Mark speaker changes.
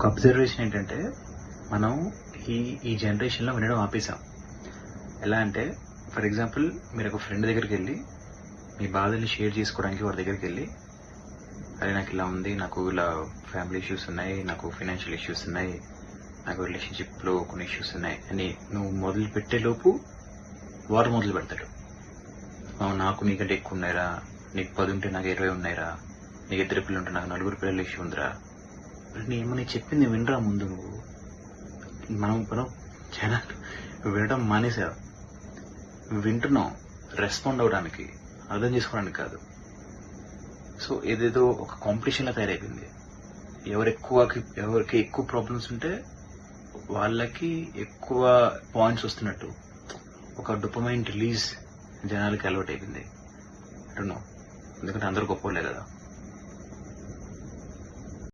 Speaker 1: ఒక అబ్జర్వేషన్ ఏంటంటే మనం ఈ ఈ జనరేషన్లో వినడం ఆపేసాం ఎలా అంటే ఫర్ ఎగ్జాంపుల్ మీరు ఒక ఫ్రెండ్ దగ్గరికి వెళ్ళి మీ బాధల్ని షేర్ చేసుకోవడానికి వారి దగ్గరికి వెళ్ళి అరే నాకు ఇలా ఉంది నాకు ఇలా ఫ్యామిలీ ఇష్యూస్ ఉన్నాయి నాకు ఫైనాన్షియల్ ఇష్యూస్ ఉన్నాయి నాకు రిలేషన్షిప్లో కొన్ని ఇష్యూస్ ఉన్నాయి అని నువ్వు మొదలు పెట్టేలోపు లోపు మొదలు పెడతాడు నాకు నీకంటే ఎక్కువ ఉన్నాయిరా నీకు పది ఉంటే నాకు ఇరవై ఉన్నాయిరా నీకు ఇద్దరు పిల్లలు ఉంటే నాకు నలుగురు పిల్లలు ఇష్యూ ఉందిరా నేను చెప్పింది వినరా ముందు నువ్వు. మనం మనం జనాలు వినడం మానేశారు వింటున్నాం. రెస్పాండ్ అవడానికి అర్థం చేసుకోవడానికి కాదు. సో ఏదేదో ఒక కాంపిటీషన్లా తయారైపోయింది. ఎవరు ఎక్కువ ఎవరికి ఎక్కువ ప్రాబ్లమ్స్ ఉంటే వాళ్ళకి ఎక్కువ పాయింట్స్ వస్తున్నట్టు. ఒక డొపమైన్ రిలీజ్ జనాలకి అలవాటు అయిపోయింది అంటున్నాం ఎందుకంటే అందరూ గొప్పలే కదా.